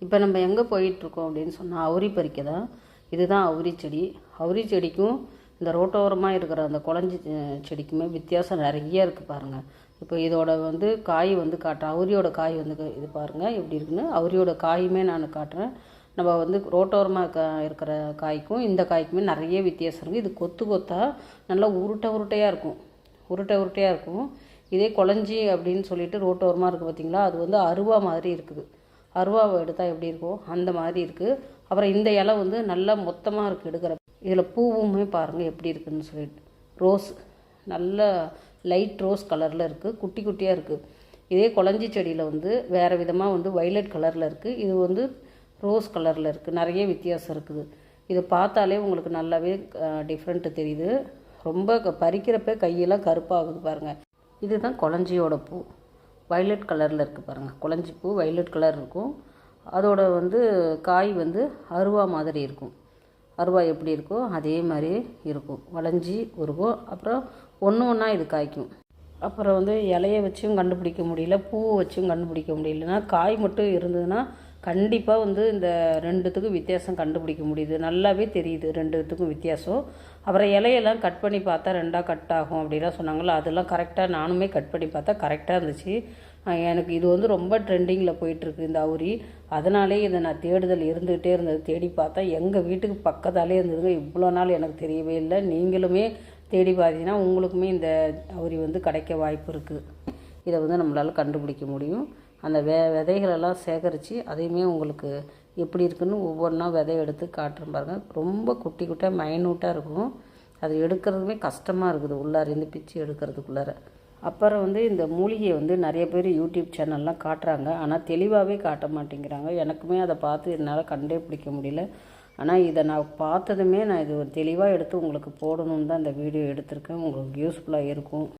இப்போ நம்ம எங்கே போயிட்டுருக்கோம் அப்படின்னு சொன்னால் அவுரி பறிக்க தான். இதுதான் அவுரி செடி. அவுரி செடிக்கும் இந்த ரோட்டோரமாக இருக்கிற அந்த குழஞ்சி செடிக்குமே வித்தியாசம் நிறைய இருக்குது பாருங்கள் இப்போ இதோட வந்து காய் வந்து காட்டுறேன் அவுரியோட காய் வந்து க- இது பாருங்கள் எப்படி இருக்குன்னு. அவுரியோட காயுமே நான் காட்டுறேன். நம்ம வந்து ரோட்டோரமாக இருக்க இருக்கிற காய்க்கும் இந்த காய்க்குமே நிறைய வித்தியாசம் இருக்குது இது கொத்து கொத்தா நல்லா உருட்டை உருட்டையாக இருக்கும். உருட்டை உருட்டையாக இருக்கும். இதே குழஞ்சி அப்படின்னு சொல்லிட்டு ரோட்டோரமாக இருக்குது பார்த்தீங்களா அது வந்து அருவா மாதிரி இருக்குது. அருவாவை எடுத்தால் எப்படி இருக்கும் அந்த மாதிரி இருக்குது அப்புறம் இந்த இலை வந்து நல்லா மொத்தமாக இருக்குது எடுக்கிற. இதில் பூவுமே பாருங்கள் எப்படி இருக்குன்னு சொல்லிட்டு. ரோஸ் நல்ல லைட் ரோஸ் கலரில் இருக்குது குட்டி குட்டியாக இருக்குது இதே குழஞ்சி செடியில் வந்து வேறு விதமாக வந்து வைலட் கலரில் இருக்குது இது வந்து ரோஸ் கலரில் இருக்குது நிறைய வித்தியாசம் இருக்குது. இதை பார்த்தாலே உங்களுக்கு நல்லாவே டிஃப்ரெண்ட்டு தெரியுது. ரொம்ப க- பறிக்கிறப்ப கையெல்லாம் கருப்பாகுது பாருங்கள் இதுதான் குழஞ்சியோட பூ. வயலட் கலரில் இருக்குது பாருங்கள் குழஞ்சி பூ வயலட் கலர் இருக்கும். அதோட வந்து காய் வந்து அருவா மாதிரி இருக்கும். அருவா எப்படி இருக்கோ அதே மாதிரி இருக்கும். வளைஞ்சி இருக்கும். அப்புறம் ஒன்று ஒன்றா இது காய்க்கும். அப்புறம் வந்து இலையை வச்சும் கண்டுபிடிக்க முடியல பூவை வச்சும் கண்டுபிடிக்க முடியலன்னா காய் மட்டும் இருந்ததுன்னா கண்டிப்பாக வந்து இந்த ரெண்டுத்துக்கும் வித்தியாசம் கண்டுபிடிக்க முடியுது. நல்லாவே தெரியுது ரெண்டுத்துக்கும் வித்தியாசம். அப்புறம் இலையெல்லாம் கட் பண்ணி பார்த்தா ரெண்டாக கட் ஆகும் அப்படிலாம் சொன்னாங்களா அதெல்லாம் கரெக்டாக நானுமே கட் பண்ணி பார்த்தா கரெக்டாக இருந்துச்சு. எனக்கு இது வந்து ரொம்ப ட்ரெண்டிங்கில் போயிட்டுருக்கு இந்த அவுரி. அதனாலே இதை நான் தேடுதல் இருந்துகிட்டே இருந்தது. தேடி பார்த்தா எங்கள் வீட்டுக்கு பக்கத்தாலே இருந்ததுங்க. இவ்வளோ நாள் எனக்கு தெரியவே இல்லை. நீங்களுமே தேடி பார்த்தீங்கன்னா உங்களுக்குமே இந்த அவுரி வந்து கிடைக்க வாய்ப்பு இருக்குது இதை வந்து நம்மளால் கண்டுபிடிக்க முடியும். அந்த வெ விதைகளெல்லாம் சேகரித்து அதையுமே உங்களுக்கு எப்படி இருக்குன்னு ஒவ்வொன்றா விதை எடுத்து காட்டுறேன் பாருங்கள் ரொம்ப குட்டி குட்டியாக மைனூட்டாக இருக்கும். அது எடுக்கிறதுமே கஷ்டமாக இருக்குது உள்ளார இருந்து பிச்சு எடுக்கிறதுக்குள்ளார. அப்புறம் வந்து இந்த மூலிகையை வந்து நிறைய பேர் யூடியூப் சேனல்லாம் காட்டுறாங்க. ஆனால் தெளிவாகவே காட்ட மாட்டேங்கிறாங்க. எனக்குமே அதை பார்த்து என்னால் கண்டே பிடிக்க முடியல. ஆனால் இதை நான் பார்த்ததுமே நான் இது தெளிவாக எடுத்து உங்களுக்கு போடணுன்னு தான் இந்த வீடியோ எடுத்திருக்கேன். உங்களுக்கு யூஸ்ஃபுல்லாக இருக்கும்.